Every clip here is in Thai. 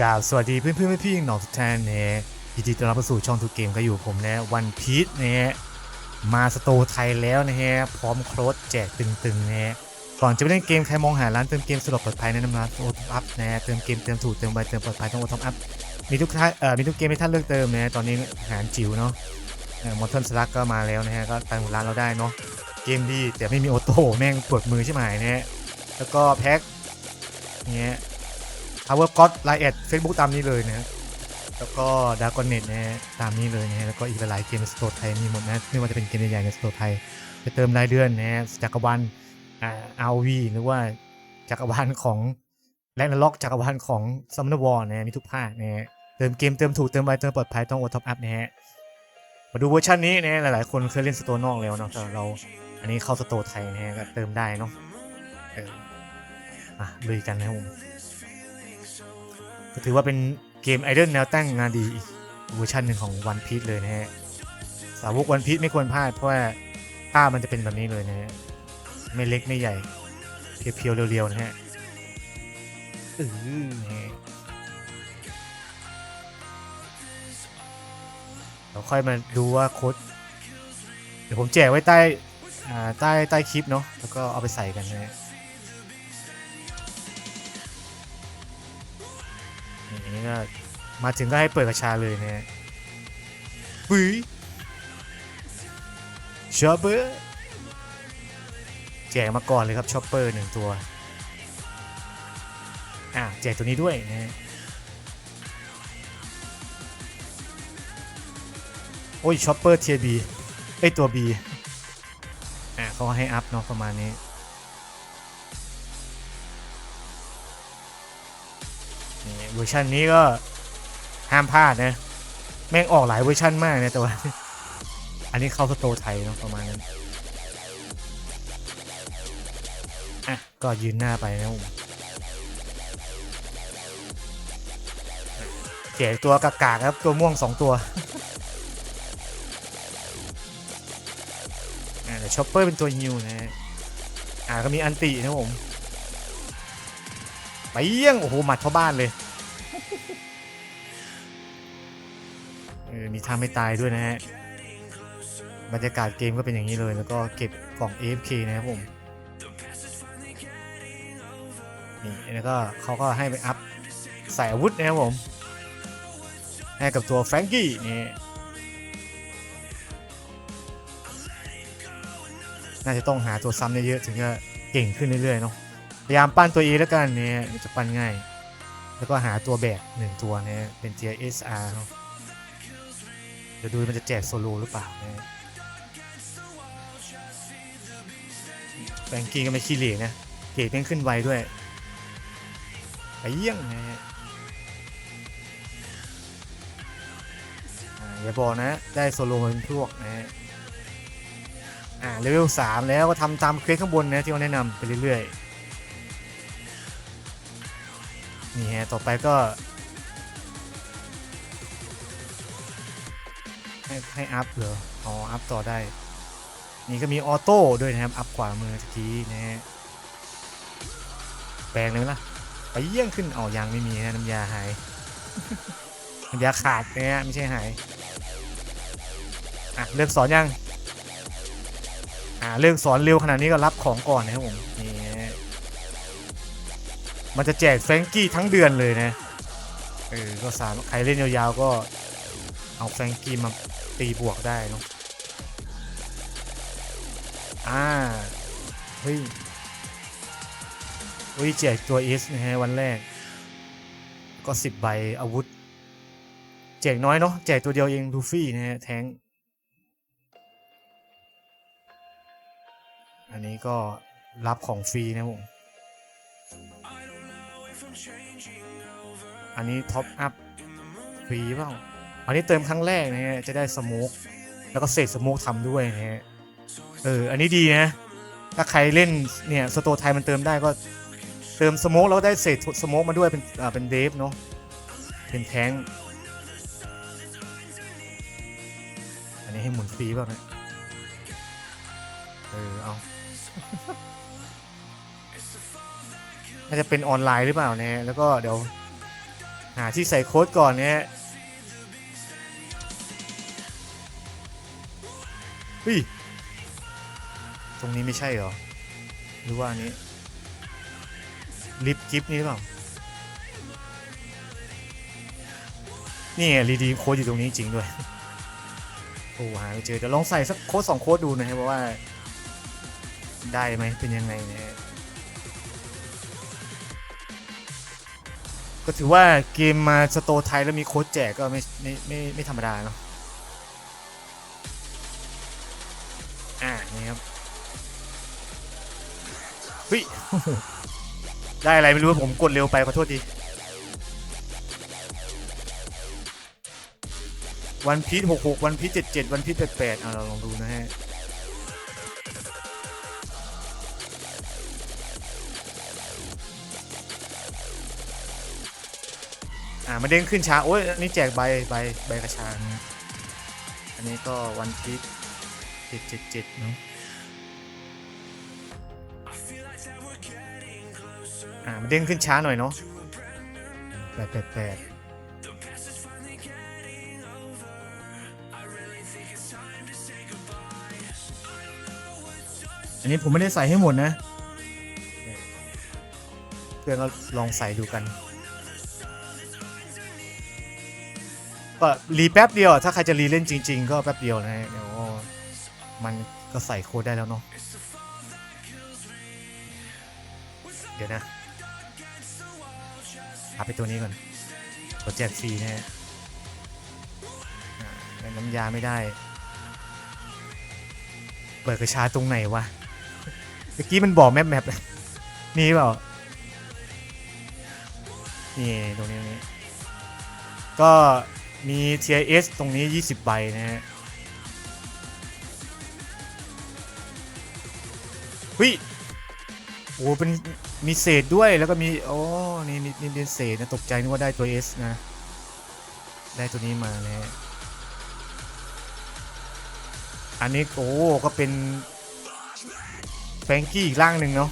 กราบสวัสดีเพื่อนเพื่อนพี่ๆน้องทุกท่านนะฮะยินดีต้อนรับเข้าสู่ช่องทุกเกมก็อยู่ผมนะวันพีชนะะมาสโตไทยแล้วนะฮะพร้อมโค้ดแจกตึงๆนะฮะก่อนจะไปเล่นเกมใครมองหาร้านเติมเกมสะดปลอดภัยแนะนำร้านโอทอัพนะเติมเกมเติมถูกเติมไวเติมปลอดภัยต้องโอทอัพมีทุกท่านเอ่อมีทุกเกมให้ท่านเลือกเติมนะตอนนี้อาหารจิ๋วเนาะมอเตอร์สลักก็มาแล้วนะฮะก็ตามร้านเราได้เนาะเกมดีแต่ไม่มีออโต้แม่งปวดมือใช่ไหมนะฮะแล้วก็แพ็คเนี้ย Power God l i เอ็ดเฟซบุ๊กตามนี้เลยนะแล้วก็ดากอนเน็ตนะฮะตามนี้เลยนะฮะแล้วก็อีกหลายเกมสโตร์ไทยมีหมดนะไม่ว่าจะเป็นเกมใหญ่ๆในสโตร์ไทยไปเติมรายเดือนนะฮะจักรวาลอ่าอาวีหรือว่าจักรวาลของแลนด์ล็อกจักรวาลของซัมเนอร์วอลนะฮะมีทุกภาคนะฮะเติมเกมเติมถูกเติมไวเติมปลอดภัยต้องโอท็อปอัพนะฮะมาดูเวอร์ชันนี้นะหลายๆ คนเคยเล่นสโตร์นอกแล้วเนาะแต่เราอันนี้เข้าสโตร์ไทยนะฮะก็เติมได้เนาะเอออะลุยกันนะครับผม ถือว่าเป็นเกมไอดอลแนวตั้งงานดีอีกเวอร์ชันหนึ่งของวันพี e เลยนะฮะ สาวกวันพี e ไม่ควรพลาดเพราะว่าภาพมันจะเป็นแบบนี้เลยนะฮะ ไม่เล็กไม่ใหญ่ เพียวๆเรียวๆนะฮะเออนะฮะเราค่อยมาดูว่าโค้ดเดี๋ยวผมแจกไว้ใต้ใต้ใต้คลิปเนาะแล้วก็เอาไปใส่กันนะฮะ ก็มาถึงก็ให้เปิดกระชาเลยเนะฮะปุ้ยชอปเปอร์แจกมาก่อนเลยครับชอปเปอร์หนึ่งตัว อะแจกตัวนี้ด้วยนะฮะโอ้ยชอปเปอร์เทียบีไอตัว B อะเขาให้อัพเนาะประมาณนี้ เวอร์ชันนี้ก็ห้ามพลาดนะ แม่งออกหลายเวอร์ชันมากนะแต่ว่า อันนี้เข้าสโตร์ไทยเนาะประมาณนั้นอะก็ยืนหน้าไปนะผมเจ๋ตัวกากาครับ ตัวม่วงสองตัวอ่าแต่ชอปเปอร์เป็นตัวฮิวนะฮะอ่าก็มีอันตินะผม ไปเยี่ยง โอ้โหหมัดเข้าบ้านเลย เออมีท่าไม่ตายด้วยนะฮะ บรรยากาศเกมก็เป็นอย่างนี้เลย แล้วก็เก็บกล่อง AFK นะครับผม นี่แล้วก็เขาก็ให้ไปอัพใส่อาวุธนะครับผม ให้กับตัวแฟรงกี้นี่น่าจะต้องหาตัวซ้ำเยอะๆถึงจะเก่งขึ้นเรื่อยๆเนาะพยายามปั้นตัว E แล้วกันเนี่ยจะปั้นง่าย แล้วก็หาตัวแบกหนึ่งตัวเนี่ยเป็นเทีย SR เนอะ ดี๋ยวดูมันจะแจกโซโลหรือเปล่านะแบงกี้ก็ไม่ขี้เหร่นะเกรดแม่งขึ้นไวด้วยไปเยี่ยงนะฮะอย่าบอกนะ ได้โซโลมาเป็นพวกนะฮะอ่าเลเวลสามแล้วก็ทำตามเควสข้างบนนะที่เขาแนะนำไปเรื่อยๆ นี่ฮะ ต่อไปก็ ให้ให้อัพเหรออ๋ออัพต่อได้ นี่ก็มีออโต้ด้วยนะครับ อัพขวามือตะกี้นะฮะแปลงเลยไหมล่ะไปเยี่ยงขึ้นอ๋อยังไม่มีนะน้ำยาหายน้ำยาขาดนะฮะไม่ใช่หายอะเลิกสอนยังอ่าเลิกสอนเร็วขนาดนี้ก็รับของก่อนนะครับผมนี่ฮะมันจะแจกแฟงกี้ทั้งเดือนเลยนะเออก็สามใครเล่นยาวๆก็เอาแฟงกี้มา ตีบวกได้เนาะอ่าเฮ้ยเฮ้ยแจกตัวเอสนะฮะวันแรก ก็สิบใบอาวุธ แจกน้อยเนาะแจกตัวเดียวเองลูฟี่นะฮะแทงอันนี้ก็รับของฟรีนะผมอันนี้ท็อปอัพฟรีเปล่า อันนี้เติมครั้งแรกนะฮะจะได้สโมกแล้วก็เศษสโมกทำด้วยนะฮะเออ อันนี้ดีนะ ถ้าใครเล่นเนี่ยสโตไทยมันเติมได้ก็เติมสโมกแล้วได้เศษสโมกมาด้วยเป็นอ่าเป็นเดฟเนาะเป็นแทงอันนี้ให้หมุนฟรีเปล่านะเออเอาน่าจะเป็นออนไลน์หรือเปล่าเนี่ยแล้วก็เดี๋ยวหาที่ใส่โค้ดก่อนเนี่ย เฮ้ย ตรงนี้ไม่ใช่เหรอ หรือว่าอันนี้ ลิฟกิฟนี่หรือเปล่า นี่ไงรีดีโค้ดอยู่ตรงนี้จริงด้วย โอ้หาไม่เจอเดี๋ยวลองใส่สักโค้ดสองโค้ดดูนะครับว่า ได้ไหมเป็นยังไงเนะฮะก็ถือว่าเกมมาสโตไทยแล้วมีโค้ดแจกก็ไม่ไม่ไม่ไม่ธรรมดาเนาะ เฮ้ยได้อะไรไม่รู้ผมกดเร็วไปขอโทษทีวันพีทหกหกวันพีทเจ็ดเจ็ดวันพีทแปดแปดอะเราลองดูนะฮะอ่ามาเด้งขึ้นช้าโอ้ยนนี้แจกใบใบใบกระชานะอันนี้ก็วันพีชเจ็ดเจ็ดเจ็ดเนาะ มาเด้งขึ้นช้าหน่อยเนาะแปดแปดแปดอันนี้ผมไม่ได้ใส่ให้หมดนะ เพื่อนก็ลองใส่ดูกัน ก็รีแป๊บเดียว ถ้าใครจะรีเล่นจริง ๆ ก็แป๊บเดียวนะเดี๋ยวมันก็ใส่โค้ดได้แล้วเนาะเดี๋ยวนะ ไปตัวนี้ก่อนตัวแจกฟรีนะฮะอ่น้ำยาไม่ได้ เปิดกระชาตรงไหนวะ เมื่อกี้มันบอกแมปแมปนี่เปล่า นี่ตรงนี้ตรงนี้ ก็มี TIS ตรงนี้ 20 ใบนะฮะวิ โอ้เป็นมีเศษด้วยแล้วก็มีโอ้นี่มีมีเป็นเศษนะตกใจนึกว่าได้ตัว S นะ ได้ตัวนี้มานะฮะอันนี้โอ้ก็เป็นแฟงกี้อีกร่างหนึ่งเนาะ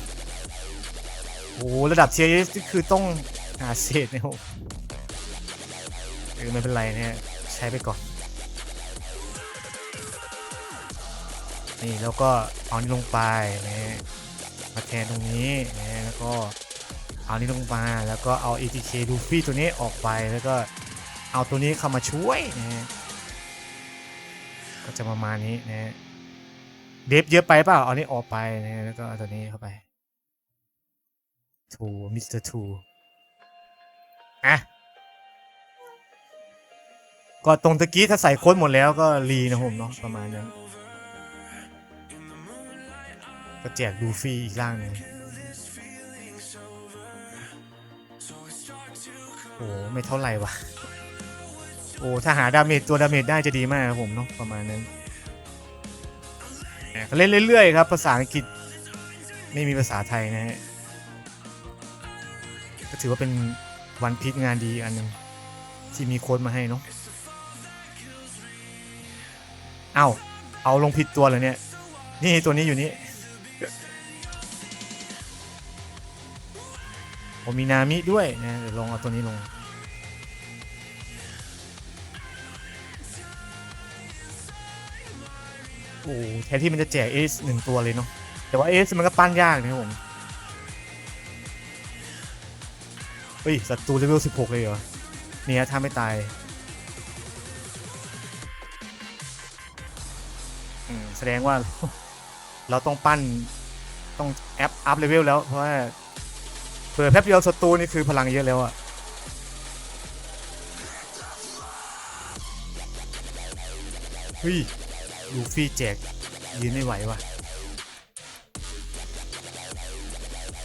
โอ้ระดับ TIS นี่คือต้องหาเศษเนี่ยโอเออไม่เป็นไรนะฮะใช้ไปก่อน นี่แล้วก็เอานี่ลงไปนะฮะ มาแทนตรงนี้นะแล้วก็เอานี่ลงมาแล้วก็เอา ATK ดูฟี่ตัวนี้ออกไปแล้วก็เอาตัวนี้เข้ามาช่วยนะก็จะประมาณนี้นะเดฟเยอะไปเปล่า เอานี่ออกไปนะฮะแล้วก็เอาตัวนี้เข้าไปทูมิสเตอร์ทูอะก็ตรงตะกี้ถ้าใส่โค้ดหมดแล้วก็รีนะผมเนาะประมาณนั้น ก็แจกดูฟรีอีกร่างหนึ่งโอ้ไม่เท่าไหร่วะโอ้ถ้าหาดาเมจตัวดาเมจได้จะดีมากครับผมเนาะประมาณนั้นก็เล่นเรื่อยๆครับภาษาอังกฤษไม่มีภาษาไทยนะฮะก็ถือว่าเป็นวันพีชงานดีอันหนึงที่มีโค้ดมาให้เนาะเอ้าเอาลงผิดตัวเลยเนี่ย นี่ตัวนี้อยู่นี่ ผมมีนามิด้วยนะเดี๋ยวลองเอาตัวนี้ลง โอ้แทนที่มันจะแจกเอสหนึ่งตัวเลยเนาะแต่ว่าเอสมันก็ปั้นยากนะครับผมเฮ้ยศัตรูเลเวล16 เลยเหรอ เนี่ยถ้าไม่ตายอืมแสดงว่าเราต้องปั้นต้องแอปอัพเลเวลแล้ว เพราะว่า เผื่อแป๊บเดียวศัตรูนี่คือพลังเยอะแล้วอะเฮ้ยลูฟี่แจกยืนไม่ไหวว่ะ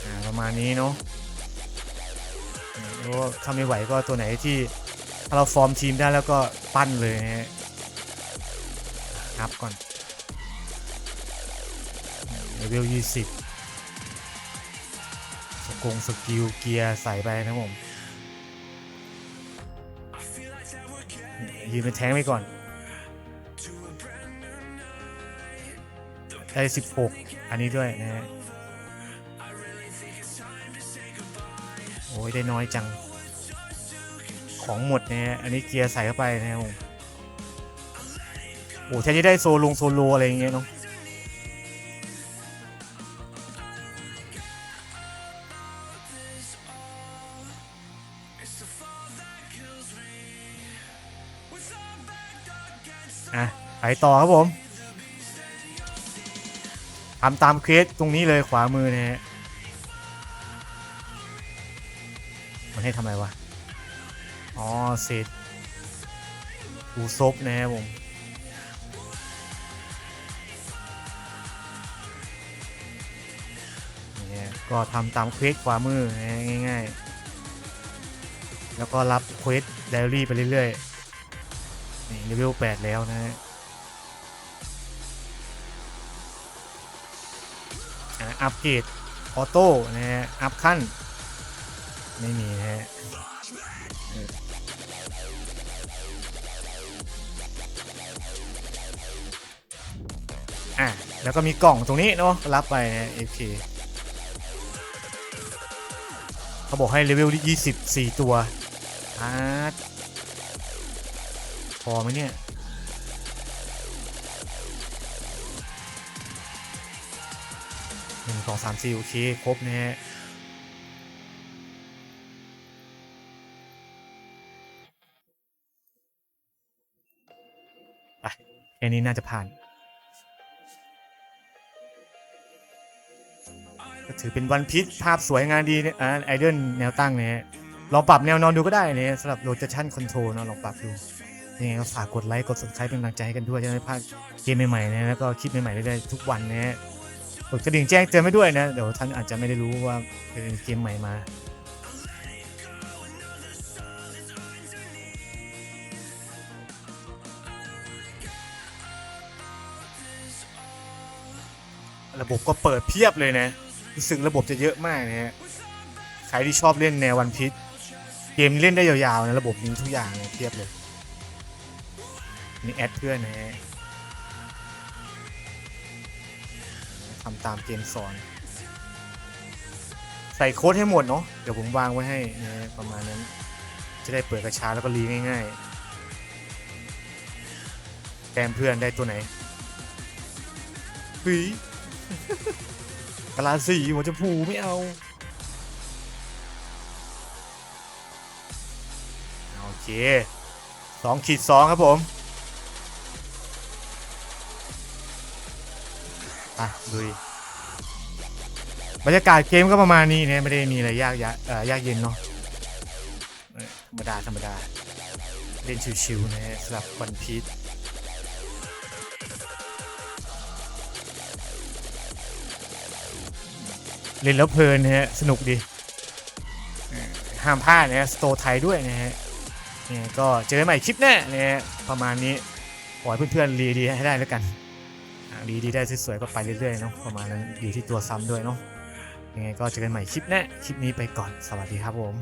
อ่าประมาณนี้เนาะแล้วก็ถ้าไม่ไหวก็ตัวไหนที่ถ้าเราฟอร์มทีมได้แล้วก็ปั้นเลยนะฮะอัพก่อนเลเวลยี่สิบ กงสกิลเกียร์ใส่ไปนะผมยืนเป็นแท้งไปก่อนได้สิบหกอันนี้ด้วยนะฮะโอ้ยได้น้อยจัง ของหมดนะฮะอันนี้เกียร์ใส่เข้าไปนะครับผมโอ้แทนที่ได้โซลงโซโลอะไรอย่างเงี้ยเนาะ อะไปต่อครับผมทำตามเควสตรงนี้เลยขวามือนะฮะมันให้ทำอะไรวะ อ๋อเศษอูซบนะครับผมนี่ยก็ทำตามเควสขวามือง่าย ๆ แล้วก็รับเควสไดอารี่ไปเรื่อย ๆ นี่เลเวล 8 แล้วนะฮะอัปเกรดออโต้นะฮะอัพขั้น ไม่มีนะฮะอะ แล้วก็มีกล่องตรงนี้เนาะรับไปนะ FK เขาบอกให้เลเวลที่ 24 ตัวอาร์ อไหมเนี่ย หนึ่งสองสามสี่โอเค ครบนะฮะไปแค่นี้น่าจะผ่าน ก็ถือเป็นวันพิษภาพสวยงามดีเนี่ยอ่าไอเดนแนวตั้งเนี่ยลองปรับแนวนอนดูก็ได้เนี่ยสำหรับ rotation control เนอะลองปรับดู ยังไงก็ฝากกดไลค์กด subscribe เป็นกำลังใจให้กันด้วยจะได้ไม่พลาดเกมใหม่ๆนะแล้วก็คลิปใหม่ๆเรื่อยๆทุกวันนะฮะกดกระดิ่งแจ้งเตือนไว้ด้วยนะ เดี๋ยวท่านอาจจะไม่ได้รู้ว่าเป็นเกมใหม่มาระบบก็เปิดเพียบเลยนะ รู้สึกระบบจะเยอะมากนะฮะ ใครที่ชอบเล่นแนววันพิษเกมนี้เล่นได้ยาวๆนะ ระบบนี้ทุกอย่างเลยเพียบเลย นี่แอดเพื่อนนะฮะทำตามเกมสอน ใส่โค้ดให้หมดเนาะเดี๋ยวผมวางไว้ให้นะฮะประมาณนั้น จะได้เปิดกระชาแล้วก็รีง่ายๆแต้มเพื่อนได้ตัวไหนปีกะลาสีหัวจะผูไม่เอาโอเคสองขีดสองครับผม ไปดูดิบรรยากาศเกมก็ประมาณนี้เนะไม่ได้มีอะไรยากยะเอ่อยากเย็นเนาะธรรมดาธรรมดา เล่นชิวๆนะฮะสำหรับวันพีชเล่นแล้วเพลินนะฮะ สนุกดี ห้ามพลาดนะฮะ สโตไทยด้วยนะฮะนี่ก็เจอกันใหม่คลิปหน้านะฮะ ประมาณนี้ ขอให้เพื่อนๆรีดีให้ได้แล้วกัน ดีดีได้สวยๆก็ไปเรื่อยๆเนาะประมาณนั้นอยู่ที่ตัวซ้ำด้วยเนาะยังไงก็เจอกันใหม่คลิปหน้าคลิปนี้ไปก่อนสวัสดีครับผม